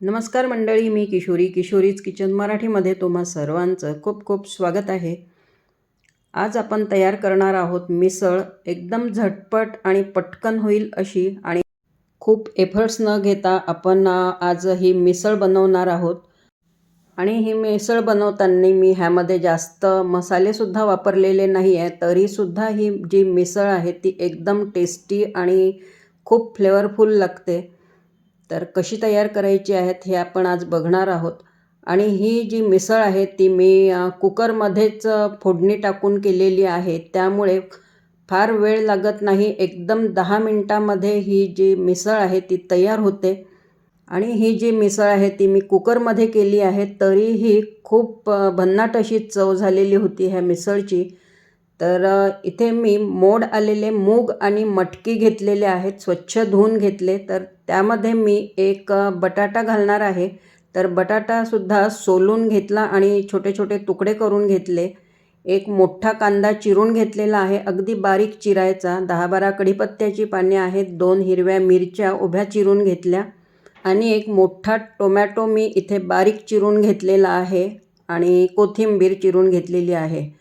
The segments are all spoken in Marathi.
नमस्कार मंडळी मी किशोरी. किशोरीज किचन मराठीमध्ये तुम्हा सर्वांचं खूप खूप स्वागत आहे. आज आपण तयार करणार आहोत मिसळ एकदम झटपट आणि पटकन होईल अशी आणि खूप एफर्ट्स न घेता आपण आज ही मिसळ बनवणार आहोत. आणि ही मिसळ बनवताना मी ह्यामध्ये जास्त मसालेसुद्धा वापरलेले नाही आहे तरीसुद्धा ही जी मिसळ आहे ती एकदम टेस्टी आणि खूप फ्लेवरफुल लागते. तर कशी तयार करायची आहेत हे आपण आज बघणार आहोत. आणि ही जी मिसळ आहे ती मी कुकरमध्येच फोडणी टाकून केलेली आहे. त्यामुळे फार वेळ लागत नाही. एकदम दहा मिनटामध्ये ही जी मिसळ आहे ती तयार होते. आणि ही जी मिसळ आहे ती मी कुकरमध्ये केली आहे. तरीही खूप भन्नाट अशी चव झालेली होती ह्या मिसळची. तर इथे मी मोड आलेले मूग आणि मटकी घेतलेले आहेत स्वच्छ धुवून घेतले. तर त्यामध्ये मी एक बटाटा घालणार आहे. तर बटाटासुद्धा सोलून घेतला आणि छोटे छोटे तुकडे करून घेतले. एक मोठा कांदा चिरून घेतलेला आहे. अगदी बारीक चिरायचा. दहा बारा कढीपत्त्याची पाने आहेत. दोन हिरव्या मिरच्या उभ्या चिरून घेतल्या. आणि एक मोठा टोमॅटो मी इथे बारीक चिरून घेतलेला आहे आणि कोथिंबीर चिरून घेतलेली आहे.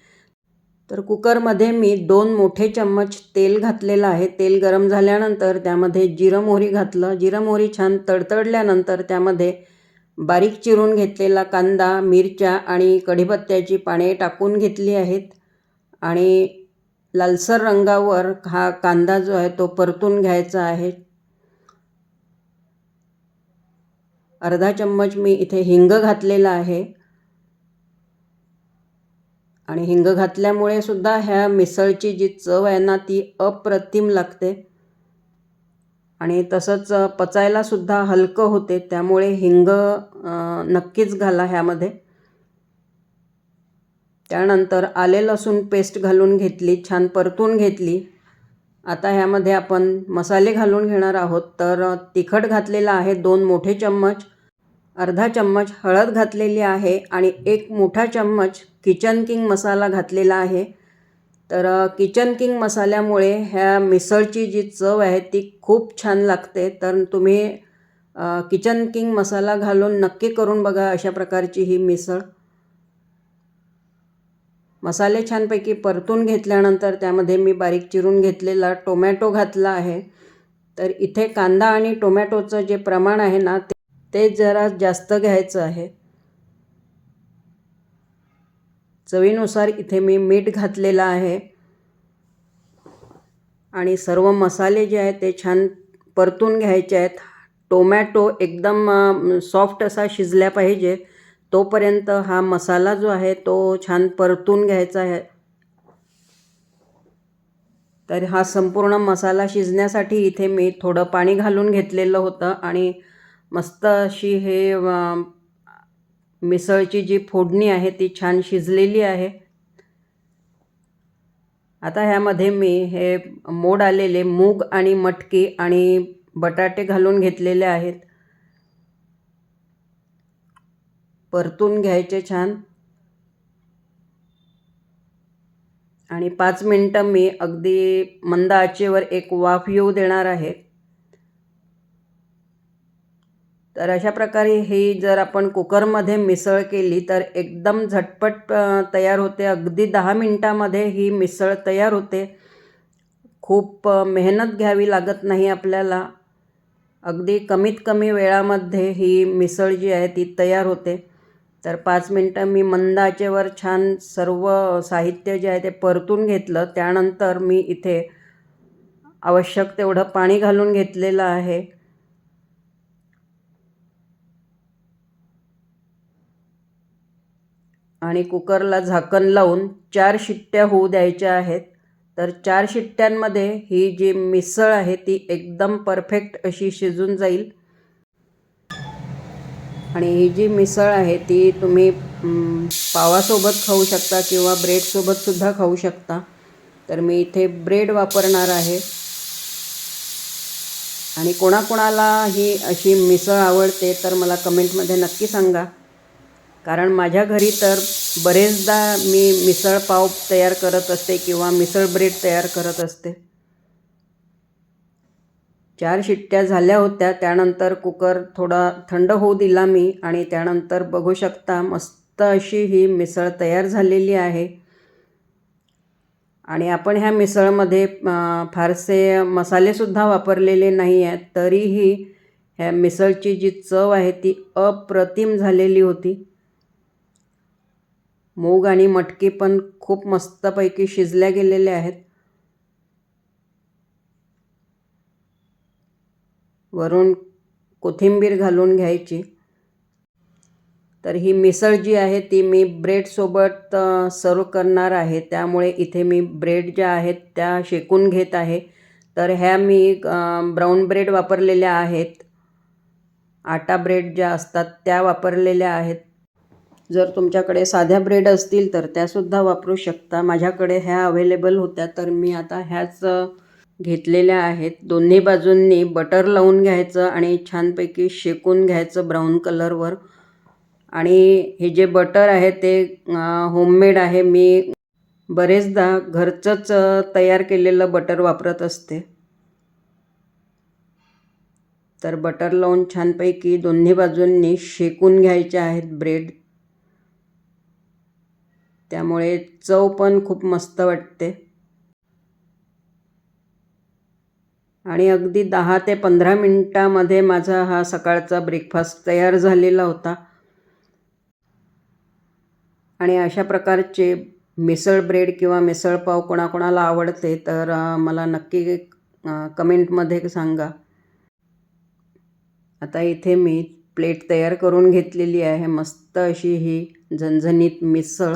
तर कुकरमध्ये मी दोन मोठे चम्मच तेल घातलेलं आहे. तेल गरम झाल्यानंतर त्यामध्ये जिरं मोहरी घातलं. जिरं मोहरी छान तडतडल्यानंतर त्यामध्ये बारीक चिरून घेतलेला कांदा मिरच्या आणि कढीपत्त्याची पाने टाकून घेतली आहेत. आणि लालसर रंगावर हा कांदा जो आहे तो परतून घ्यायचा आहे. अर्धा चम्मच मी इथे हिंग घातलेला आहे. आणि हिंग घातल्यामुळे सुद्धा ह्या मिसळची जी चव आहे ना ती अप्रतिम लागते. आणि तसंच पचायला सुद्धा हलकं होते त्यामुळे हिंग नक्कीच घाला ह्यामध्ये. त्यानंतर आले लसूण पेस्ट घालून घेतली छान परतून घेतली. आता ह्यामध्ये आपण मसाले घालून घेणार आहोत. तर तिखट घातलेलं आहे दोन मोठे चम्मच. अर्धा चम्मच हळद घातलेली आहे आणि एक मोठा चम्मच किचन किंग मसाला घातलेला आहे. तर किचन किंग मसाल्यामुळे ह्या मिसळची जी चव आहे ती खूप छान लागते. तर तुम्ही किचन किंग मसाला घालून नक्की करून बघा अशा प्रकारची ही मिसळ. मसाले छानपैकी परतून घेतल्यानंतर त्यामध्ये मी बारीक चिरून घेतलेला टोमॅटो घातला आहे. तर इथे कांदा आणि टोमॅटोचं जे प्रमाण आहे ना ते ते जरा जास्त घ्यायचं आहे. चवीनुसार इथे मी मीठ घातलेलं आहे. आणि सर्व मसाले जे आहेत ते छान परतून घ्यायचे आहेत. टोमॅटो एकदम सॉफ्ट असा शिजल्या पाहिजे. तोपर्यंत हा मसाला जो आहे तो छान परतून घ्यायचा आहे. तर हा संपूर्ण मसाला शिजण्यासाठी इथे मी थोडं पाणी घालून घेतलेलं होतं आणि मस्त अशी हे मिसळची जी फोडणी आहे ती छान शिजलेली आहे. आता ह्यामध्ये मी हे मोड आलेले मूग आणि मटकी आणि बटाटे घालून घेतलेले आहेत. परतून घ्यायचे छान. आणि पाच मिनटं मी अगदी मंद आचेवर एक वाफ येऊ देणार आहे. तर अशा प्रकारे ही जर आपण कुकरमध्ये मिसळ केली तर एकदम झटपट तयार होते. अगदी दहा मिनटामध्ये ही मिसळ तयार होते. खूप मेहनत घ्यावी लागत नाही आपल्याला. अगदी कमीत कमी वेळामध्ये ही मिसळ जी आहे ती तयार होते. तर पाच मिनटं मी मंद आचेवर छान सर्व साहित्य जे आहे ते परतून घेतलं. त्यानंतर मी इथे आवश्यक तेवढं पाणी घालून घेतलेलं आहे. आणि कुकरला झाकण लावून चार शिट्ट्या होऊ द्यायच्या आहेत. तर चार शिट्ट्यांमध्ये ही जी मिसळ आहे ती एकदम परफेक्ट अशी शिजून जाईल. आणि ही जी मिसळ आहे ती तुम्ही पावासोबत खाऊ शकता किंवा ब्रेडसोबतसुद्धा खाऊ शकता. तर मी इथे ब्रेड वापरणार आहे. आणि कोणाकोणाला ही अशी मिसळ आवडते तर मला कमेंटमध्ये नक्की सांगा. कारण माझ्या घरी तर बरेचदा मी मिसळ पाव तयार करत असते किंवा मिसळ ब्रेड तयार करत असते. चार शिट्ट्या झाल्या होत्या त्यानंतर कुकर थोडा थंड होऊ दिला मी आणि त्यानंतर बघू शकता मस्त अशी ही मिसळ तयार झालेली आहे. आणि आपण ह्या मिसळमध्ये फारसे मसालेसुद्धा वापरलेले नाही आहेत तरीही ह्या मिसळची जी चव आहे ती अप्रतिम झालेली होती. मूग आणि मटकी पण खूप मस्तपैकी शिजल्या गेलेल्या आहेत. वरून कोथिंबीर घालून घ्यायची. तर ही मिसळ जी आहे ती मी ब्रेडसोबत सर्व करणार आहे. त्यामुळे इथे मी ब्रेड ज्या आहेत त्या शेकून घेत आहे. तर ह्या मी ब्राऊन ब्रेड वापरलेल्या आहेत. आटा ब्रेड ज्या असतात त्या वापरलेल्या आहेत. जर तुमच्याकडे साध्या ब्रेड असतील तर त्यासुद्धा वापरू शकता. माझ्याकडे ह्या अवेलेबल होत्या तर मी आता ह्याच घेतलेल्या आहेत. दोन्ही बाजूंनी बटर लावून घ्यायचं आणि छानपैकी शेकून घ्यायचं ब्राऊन कलरवर आणि हे जे बटर आहे ते होममेड आहे. मी बरेचदा घरचंच तयार केलेलं बटर वापरत असते. तर बटर लावून छानपैकी दोन्ही बाजूंनी शेकून घ्यायचे आहेत ब्रेड त्यामुळे चव पण खूप मस्त वाटते. आणि अगदी दहा ते पंधरा मिनटामध्ये माझा हा सकाळचा ब्रेकफास्ट तयार झालेला होता. आणि अशा प्रकारचे मिसळ ब्रेड किंवा मिसळपाव कोणाकोणाला आवडते तर मला नक्की कमेंटमध्ये सांगा. आता इथे मी प्लेट तयार करून घेतलेली आहे. मस्त अशी ही झणझणीत मिसळ.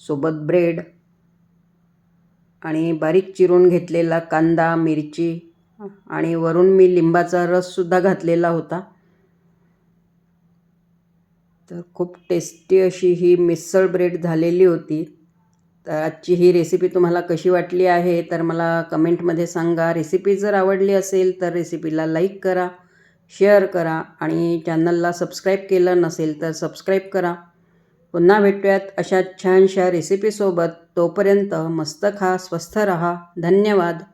सोबत ब्रेड आणि बारीक चिरून घेतलेला कांदा मिरची आणि वरून मी लिंबाचा रससुद्धा घातलेला होता. तर खूप टेस्टी अशी ही मिसळ ब्रेड झालेली होती. तर आजची ही रेसिपी तुम्हाला कशी वाटली आहे तर मला कमेंटमध्ये सांगा. रेसिपी जर आवडली असेल तर रेसिपीला लाईक करा शेअर करा आणि चॅनलला सबस्क्राईब केलं नसेल तर सबस्क्राईब करा. पुन्हा भेटूयात अशा छानशा रेसिपीसोबत तोपर्यंत मस्त खा स्वस्थ रहा. धन्यवाद.